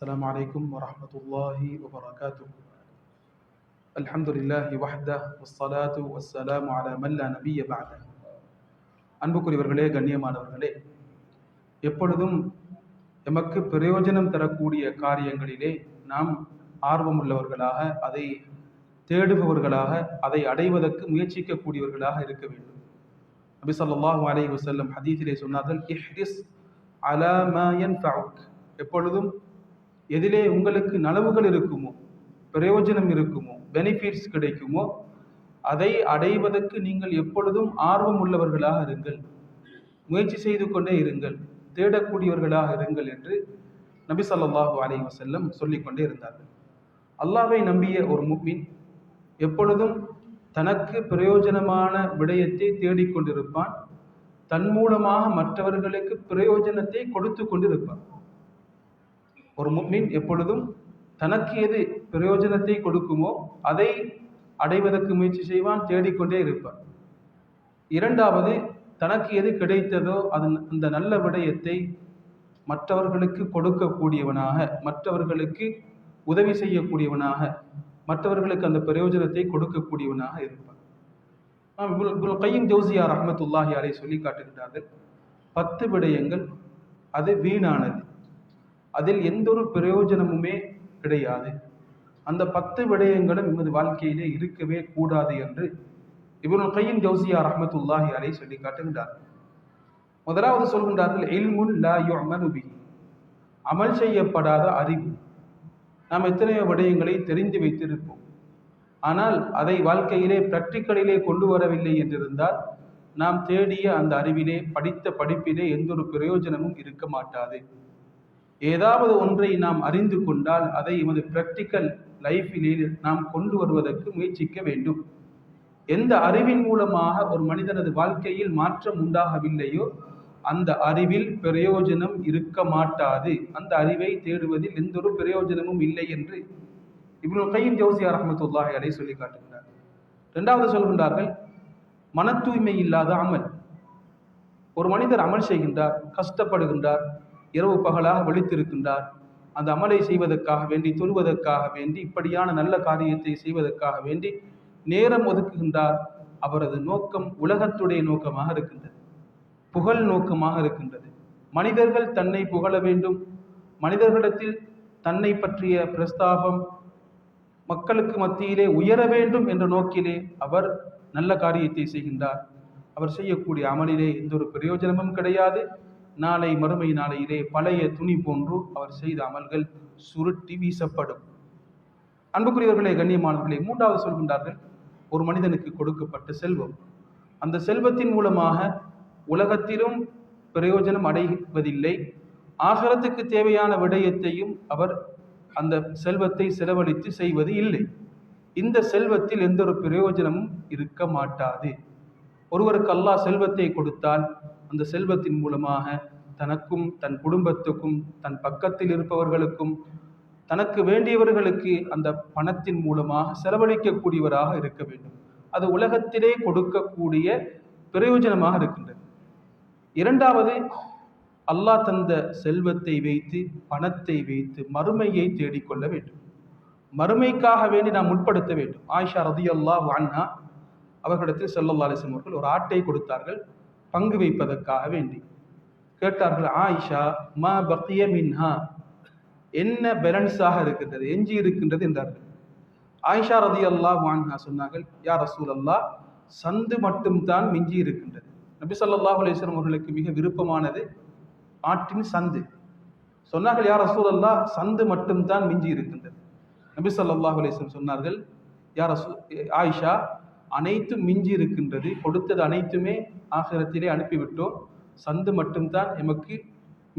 السلام عليكم ورحمة الله وبركاته الحمد لله وحده والصلاة والسلام على من لا نبي بعده அன்புக்குரியவர்களே கண்ணியமானவர்களே எப்பொழுதும் எமக்கு பிரயோஜனம் தரக்கூடிய காரியங்களிலே நாம் ஆர்வமுள்ளவர்களாக அதை தேடுபவர்களாக அதை அடைவதற்கு முயற்சிக்கக்கூடியவர்களாக இருக்க வேண்டும் நபி ஸல்லல்லாஹு அலைஹி வஸல்லம் ஹதீஸிலே சொன்னார்கள் இஹ்ரிஸ் அலா மா யன்ஃபஉக் எப்பொழுதும் எதிலே உங்களுக்கு நலவுகள் இருக்குமோ? பிரயோஜனம் இருக்குமோ? பெனிஃபிட்ஸ் கிடைக்குமோ? அதை அடைவதற்கு நீங்கள் எப்பொழுதும் ஆர்வம் உள்ளவர்களாக இருங்கள். முயற்சி செய்து கொண்டே இருங்கள். தேடக்கூடியவர்களாக இருங்கள் என்று நபி சொல்லாஹு அலைஹி வஸல்லம் சொல்லிக்கொண்டே இருந்தார்கள். அல்லாவை நம்பிய ஒரு முக்மின் எப்பொழுதும் தனக்கு பிரயோஜனமான விடயத்தை தேடிக்கொண்டிருப்பான். தன் மூலமாக மற்றவர்களுக்கு பிரயோஜனத்தை கொடுத்து கொண்டிருப்பான் ஒரு முக்மின் எப்பொழுதும் தனக்கு எது பிரயோஜனத்தை கொடுக்குமோ அதை அடைவதற்கு முயற்சி செய்வான் தேடிக்கொண்டே இருப்பான். இரண்டாவது தனக்கு எது கிடைத்ததோ அது அந்த நல்ல விடயத்தை மற்றவர்களுக்கு கொடுக்கக்கூடியவனாக மற்றவர்களுக்கு உதவி செய்யக்கூடியவனாக மற்றவர்களுக்கு அந்த பிரயோஜனத்தை கொடுக்கக்கூடியவனாக இருப்பான். கையும் ஜோசியார் ரஹமத்துல்லாஹி அலை சொல்லி காட்டுகின்றார்கள் பத்து விடயங்கள் அது வீணானது. அதில் எந்த ஒரு பிரயோஜனமுமே கிடையாது. அந்த பத்து விடயங்களும் எமது வாழ்க்கையிலே இருக்கவே கூடாது என்று இவருள் கையின் ஜோசியா ரஹமத்துல்லாஹி அலை சொல்லி காட்டுகின்றார். முதலாவது சொல்கின்றார்கள் இல்முன் லா யுமனுபி அமல் செய்யப்படாத அறிவு. நாம் எத்தனையோ விடயங்களை தெரிந்து வைத்திருப்போம். ஆனால் அதை வாழ்க்கையிலே பிராக்டிக்கலிலே கொண்டு வரவில்லை என்றிருந்தால் நாம் தேடிய அந்த அறிவிலே படித்த படிப்பிலே எந்த ஒரு பிரயோஜனமும் இருக்க மாட்டாது. ஏதாவது ஒன்றை நாம் அறிந்து கொண்டால் அதை எமது பிராக்டிக்கல் லைஃபிலே நாம் கொண்டு வருவதற்கு முயற்சிக்க வேண்டும். எந்த அறிவின் மூலமாக ஒரு மனிதனது வாழ்க்கையில் மாற்றம் உண்டாகவில்லையோ அந்த அறிவில் பிரயோஜனம் இருக்க மாட்டாது. அந்த அறிவை தேடுவதில் எந்த ஒரு பிரயோஜனமும் இல்லை என்று இவ்வளவு கையின் ஜோசியா ரஹமத்துல்லாஹி அலை சொல்லி காட்டுகிறார். இரண்டாவது சொல்கின்றார்கள் மன தூய்மை இல்லாத அமல். ஒரு மனிதர் அமல் செய்கின்றார் கஷ்டப்படுகின்றார் இரவு பகலாக விழித்திருக்கின்றார் அந்த அமலை செய்வதற்காக வேண்டி தொழுவதற்காக வேண்டி இப்படியான நல்ல காரியத்தை செய்வதற்காக வேண்டி நேரம் ஒதுக்குகின்றார். அவரது நோக்கம் உலகத்துடைய நோக்கமாக இருக்கின்றது. புகழ் நோக்கமாக இருக்கின்றது. மனிதர்கள் தன்னை புகழ வேண்டும். மனிதர்களிடத்தில் தன்னை பற்றிய பிரஸ்தாபம் மக்களுக்கு மத்தியிலே உயர வேண்டும் என்ற நோக்கிலே அவர் நல்ல காரியத்தை செய்கின்றார். அவர் செய்யக்கூடிய அமலிலே எந்த ஒரு பிரயோஜனமும் கிடையாது. நாளை மறுமை நாளையிலே பழைய துணி போன்று அவர் செய்த அமல்கள் சுருட்டி வீசப்படும். அன்புக்குரியவர்களே கண்ணியமானவர்களே மூன்றாவது சொல்கின்றார்கள் ஒரு மனிதனுக்கு கொடுக்கப்பட்ட செல்வம். அந்த செல்வத்தின் மூலமாக உலகத்திலும் பிரயோஜனம் அடைவதில்லை. ஆகரத்துக்கு தேவையான விடயத்தையும் அவர் அந்த செல்வத்தை செலவழித்து செய்வது இல்லை. இந்த செல்வத்தில் எந்த ஒரு பிரயோஜனமும் இருக்க மாட்டாது. ஒருவருக்கு அல்லாஹ் செல்வத்தை கொடுத்தால் அந்த செல்வத்தின் மூலமாக தனக்கும் தன் குடும்பத்துக்கும் தன் பக்கத்தில் இருப்பவர்களுக்கும் தனக்கு வேண்டியவர்களுக்கு அந்த பணத்தின் மூலமாக செலவழிக்கக்கூடியவராக இருக்க வேண்டும். அது உலகத்திலே கொடுக்கக்கூடிய பிரயோஜனமாக இருக்கின்றது. இரண்டாவது அல்லாஹ் தந்த செல்வத்தை வைத்து பணத்தை வைத்து மறுமையை தேடிக்கொள்ள வேண்டும். மறுமைக்காக வேண்டி நாம் முற்படுத்த வேண்டும். ஆயிஷா ரதி அல்லாஹ் வான்னா அவர்களிடத்தில் செல்லல்லா அலிஸ்லம் அவர்கள் ஒரு ஆட்டை கொடுத்தார்கள். பங்கு வைப்பதற்காக வேண்டி. கேட்டார்கள் ஆயிஷா மா பக்கிய மின்ஹா. என்ன பேலன்ஸாக இருக்கின்றது? எஞ்சி இருக்கின்றது? என்றார்கள். ஆயிஷா ரதி அல்லா வான்ஹா சொன்னார்கள் யார் ரசூல் அல்லா சந்து மட்டும்தான் மிஞ்சி இருக்கின்றது. நபி சொல்லாஹ் அலிஸ்லம் அவர்களுக்கு மிக விருப்பமானது ஆட்டின் சந்து. சொன்னார்கள் யார் ரசூல் அல்லா சந்து மட்டும்தான் மிஞ்சி இருக்கின்றது. நபி சொல்லாஹ் அலிஸ்லம் சொன்னார்கள் யார் ரசூ ஆயிஷா அனைத்தும் மிஞ்சி இருக்கின்றது. கொடுத்தது அனைத்துமே ஆகிரத்திலே அனுப்பிவிட்டோம். சந்து மட்டும்தான் எமக்கு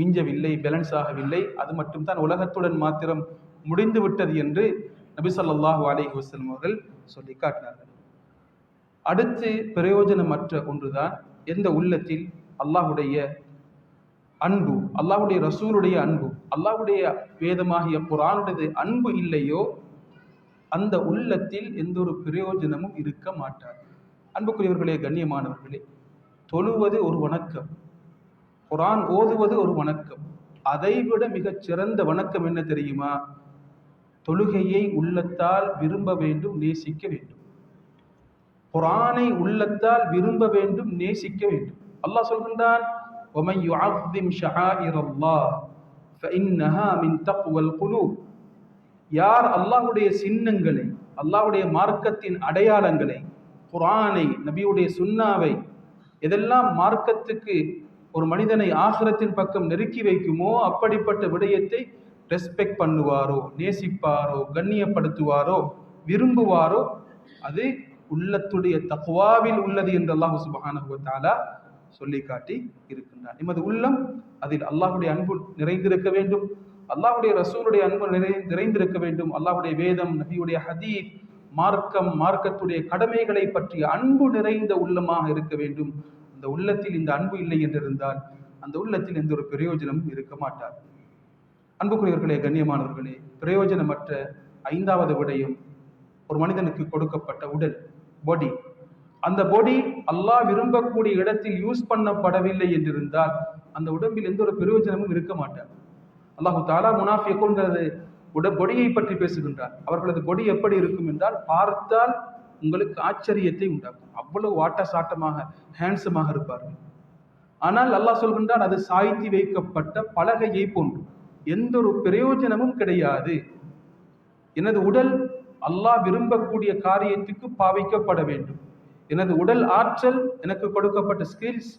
மிஞ்சவில்லை பேலன்ஸ் ஆகவில்லை. அது மட்டும்தான் உலகத்துடன் மாத்திரம் முடிந்து விட்டது என்று நபிசல்லாஹு அலிஹி வசலம் அவர்கள் சொல்லி காட்டினார்கள். அடுத்து பிரயோஜனமற்ற ஒன்றுதான் எந்த உள்ளத்தில் அல்லாஹுடைய அன்பு அல்லாஹுடைய ரசூலுடைய அன்பு அல்லாஹுடைய வேதமாகிய குரானுடைய அன்பு இல்லையோ அந்த உள்ளத்தில் எந்த ஒரு பிரயோஜனமும் இருக்க மாட்டார் அன்புக்குரியவர்களே கண்ணியமானவர்களே தொழுவது ஒரு வணக்கம் குரான் ஓதுவது ஒரு வணக்கம் அதைவிட மிகச் சிறந்த வணக்கம் என்ன தெரியுமா தொழுகையை உள்ளத்தால் விரும்ப வேண்டும் நேசிக்க வேண்டும் குரானை உள்ளத்தால் விரும்ப வேண்டும் நேசிக்க வேண்டும் அல்லாஹ் சொல்கின்றான் وَمَنْ يُعَظِّمْ شَعَائِرَ اللَّهِ فَإِنَّهَا مِنْ تَقْوَى الْقُلُوبِ யார் அல்லாஹுடைய சின்னங்களை அல்லாஹுடைய மார்க்கத்தின் அடையாளங்களை குரானை நபியுடைய சுன்னாவை எதெல்லாம் மார்க்கத்துக்கு ஒரு மனிதனை ஆகரத்தின் பக்கம் நெருக்கி வைக்குமோ அப்படிப்பட்ட விடயத்தை ரெஸ்பெக்ட் பண்ணுவாரோ நேசிப்பாரோ கண்ணியப்படுத்துவாரோ விரும்புவாரோ அது உள்ளத்துடைய தகுவாவில் உள்ளது என்று அல்லாஹு சுபஹானஹு சொல்லி காட்டி இருக்கின்றார் எமது உள்ளம் அதில் அல்லாஹ்வுடைய அன்பு நிறைந்திருக்க வேண்டும். அல்லாவுடைய ரசூலுடைய அன்பு நிறை நிறைந்திருக்க வேண்டும். அல்லாவுடைய வேதம் நபியுடைய ஹதீத் மார்க்கம் மார்க்கத்துடைய கடமைகளை பற்றிய அன்பு நிறைந்த உள்ளமாக இருக்க வேண்டும். அந்த உள்ளத்தில் இந்த அன்பு இல்லை என்றிருந்தால் அந்த உள்ளத்தில் எந்த ஒரு பிரயோஜனமும் இருக்க மாட்டார். அன்புக்குரியவர்களே கண்ணியமானவர்களே பிரயோஜனமற்ற ஐந்தாவது விடயம் ஒரு மனிதனுக்கு கொடுக்கப்பட்ட உடல் பாடி அந்த பாடி அல்லாஹ் விரும்பக்கூடிய இடத்தில் யூஸ் பண்ணப்படவில்லை என்றிருந்தால் அந்த உடம்பில் எந்த ஒரு பிரயோஜனமும் இருக்க மாட்டார். அல்லாஹு தாலா முனாஃபியக்குங்கிறது உட பொடியை பற்றி பேசுகின்றார். அவர்களது பொடி எப்படி இருக்கும் என்றால் பார்த்தால் உங்களுக்கு ஆச்சரியத்தை உண்டாக்கும். அவ்வளவு வாட்ட சாட்டமாக ஹேண்ட்ஸமாக இருப்பார்கள். ஆனால் அல்லாஹ் சொல்கின்றான் அது சாய்த்தி வைக்கப்பட்ட பலகையை போன்று. எந்த ஒரு பிரயோஜனமும் கிடையாது. எனது உடல் அல்லாஹ் விரும்பக்கூடிய காரியத்துக்கு பாவிக்கப்பட வேண்டும். எனது உடல் ஆற்றல் எனக்கு கொடுக்கப்பட்ட ஸ்கில்ஸ்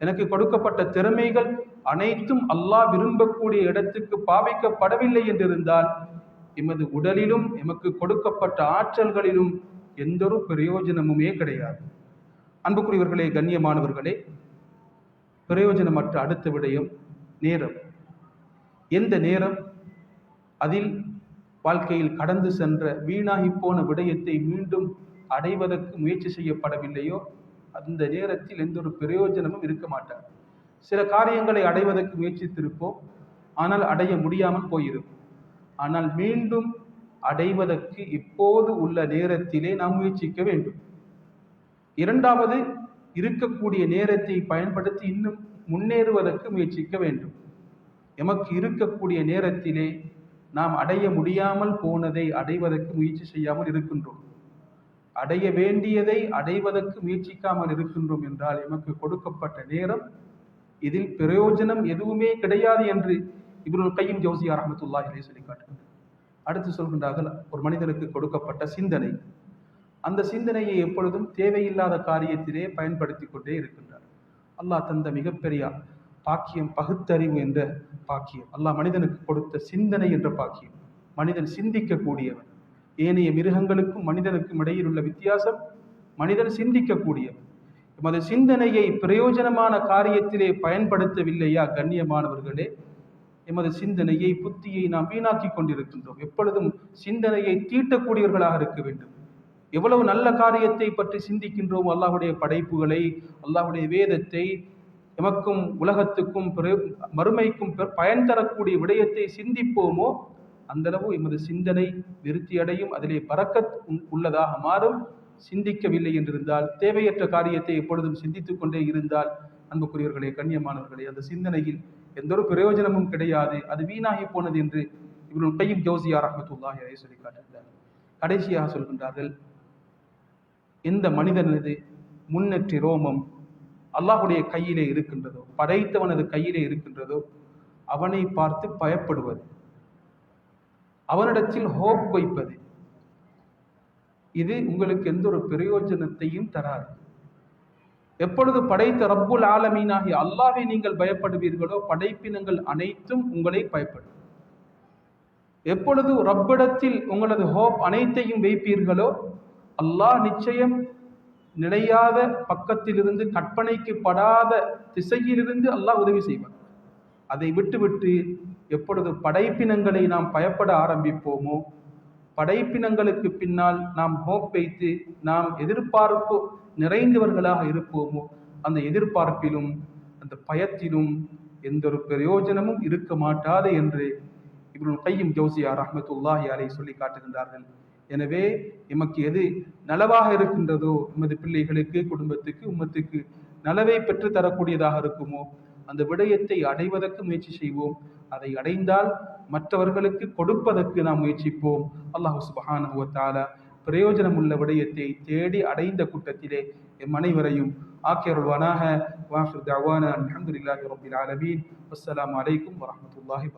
எனக்கு கொடுக்கப்பட்ட திறமைகள் அனைத்தும் அல்லாஹ் விரும்பக்கூடிய இடத்துக்கு பாவிக்கப்படவில்லை என்றிருந்தால் எமது உடலிலும் எமக்கு கொடுக்கப்பட்ட ஆற்றல்களிலும் எந்த ஒரு பிரயோஜனமுமே கிடையாது. அன்புக்குரியவர்களே கண்ணியமானவர்களே பிரயோஜனமற்ற அடுத்த விடயம் நேரம். எந்த நேரம்? அதில் வாழ்க்கையில் கடந்து சென்ற வீணாகி போன விடயத்தை மீண்டும் அடைவதற்கு முயற்சி செய்யப்படவில்லையோ அந்த நேரத்தில் எந்த ஒரு பிரயோஜனமும் இருக்க மாட்டார் சில காரியங்களை அடைவதற்கு முயற்சித்திருப்போம். ஆனால் அடைய முடியாமல் போயிருக்கும். ஆனால் மீண்டும் அடைவதற்கு இப்போது உள்ள நேரத்திலே நாம் முயற்சிக்க வேண்டும். இரண்டாவது இருக்கக்கூடிய நேரத்தை பயன்படுத்தி இன்னும் முன்னேறுவதற்கு முயற்சிக்க வேண்டும். எமக்கு இருக்கக்கூடிய நேரத்திலே நாம் அடைய முடியாமல் போனதை அடைவதற்கு முயற்சி செய்யாமல் இருக்கின்றோம். அடைய வேண்டியதை அடைவதற்கு முயற்சிக்காமல் இருக்கின்றோம் என்றால் எமக்கு கொடுக்கப்பட்ட நேரம் இதில் பிரயோஜனம் எதுவுமே கிடையாது என்று இவருள் கையும் ஜோசியா ரஹமத்துல்லா இதை சொல்லி காட்டுகின்றனர் அடுத்து சொல்கின்றார்கள் ஒரு மனிதனுக்கு கொடுக்கப்பட்ட சிந்தனை. அந்த சிந்தனையை எப்பொழுதும் தேவையில்லாத காரியத்திலே பயன்படுத்தி கொண்டே இருக்கின்றார். அல்லாஹ் தந்த மிகப்பெரிய பாக்கியம் பகுத்தறிவு என்ற பாக்கியம். அல்லாஹ் மனிதனுக்கு கொடுத்த சிந்தனை என்ற பாக்கியம். மனிதன் சிந்திக்கக்கூடியவன். ஏனைய மிருகங்களுக்கும் மனிதனுக்கும் இடையில் உள்ள வித்தியாசம் மனிதன் சிந்திக்கக்கூடியவன். எமது சிந்தனையை பிரயோஜனமான காரியத்திலே பயன்படுத்தவில்லையா கண்ணியமானவர்களே? எமது சிந்தனையை புத்தியை நாம் வீணாக்கி கொண்டிருக்கின்றோம். எப்பொழுதும் சிந்தனையை தீட்டக்கூடியவர்களாக இருக்க வேண்டும். எவ்வளவு நல்ல காரியத்தை பற்றி சிந்திக்கின்றோம். அல்லாஹுடைய படைப்புகளை அல்லாஹுடைய வேதத்தை எமக்கும் உலகத்துக்கும் மறுமைக்கும் பயன் தரக்கூடிய விடயத்தை சிந்திப்போமோ அந்தளவு எமது சிந்தனை விருத்தி அடையும் அதிலே பறக்கத் உள்ளதாக மாறும். சிந்திக்கவில்லை என்றிருந்தால் தேவையற்ற காரியத்தை எப்பொழுதும் சிந்தித்துக் கொண்டே இருந்தால் அன்புக்குரியவர்களே கண்ணியமானவர்களே அந்த சிந்தனையில் எந்த ஒரு பிரயோஜனமும் கிடையாது. அது வீணாகி போனது என்று இவர்கள் கையும் ஜோசியா ரஹமத்துல்லா அதை சொல்லி காட்டுகிறார் கடைசியாக சொல்கின்றார்கள் எந்த மனிதனது முன்னற்றி ரோமம் அல்லாஹுடைய கையிலே இருக்கின்றதோ படைத்தவனது கையிலே இருக்கின்றதோ அவனை பார்த்து பயப்படுவது அவனிடத்தில் ஹோப் வைப்பது இது உங்களுக்கு எந்த ஒரு பிரயோஜனத்தையும் தராது. எப்பொழுது படைத்த ரப்புல் ஆலமீனாகி அல்லாவை நீங்கள் பயப்படுவீர்களோ படைப்பினங்கள் அனைத்தும் உங்களை பயப்படும். எப்பொழுது ரப்பிடத்தில் உங்களது ஹோப் அனைத்தையும் வைப்பீர்களோ அல்லாஹ் நிச்சயம் நிலையாத பக்கத்திலிருந்து கற்பனைக்கு படாத திசையிலிருந்து அல்லாஹ் உதவி செய்வார் அதை விட்டுவிட்டு எப்பொழுது படைப்பினங்களை நாம் பயப்பட ஆரம்பிப்போமோ படைப்பினங்களுக்கு பின்னால் நாம் ஹோப் வைத்து நாம் எதிர்பார்ப்பு நிறைந்தவர்களாக இருப்போமோ? அந்த எதிர்பார்ப்பிலும் அந்த பயத்திலும் எந்த ஒரு பிரயோஜனமும் இருக்க மாட்டாது என்று இவர்கள் கையும் ஜோசியா ரஹமத்துல்லாஹி அலை சொல்லி காட்டுகின்றார்கள். எனவே எமக்கு எது நலவாக இருக்கின்றதோ எமது பிள்ளைகளுக்கு குடும்பத்துக்கு உம்மத்துக்கு நலவை பெற்று தரக்கூடியதாக இருக்குமோ? அந்த விடயத்தை அடைவதற்கு முயற்சி செய்வோம். அதை அடைந்தால் மற்றவர்களுக்கு கொடுப்பதற்கு நாம் முயற்சிப்போம். அல்லாஹு சுபஹானுவத்தால பிரயோஜனம் உள்ள விடயத்தை தேடி அடைந்த கூட்டத்திலே எம் அனைவரையும் ஆக்கியருள்வானாக வாஹிர் தவானா அல்ஹம்துலில்லாஹி ரப்பில் ஆலமீன். அஸ்ஸலாமு அலைக்கும் வரஹ்மத்துல்லாஹி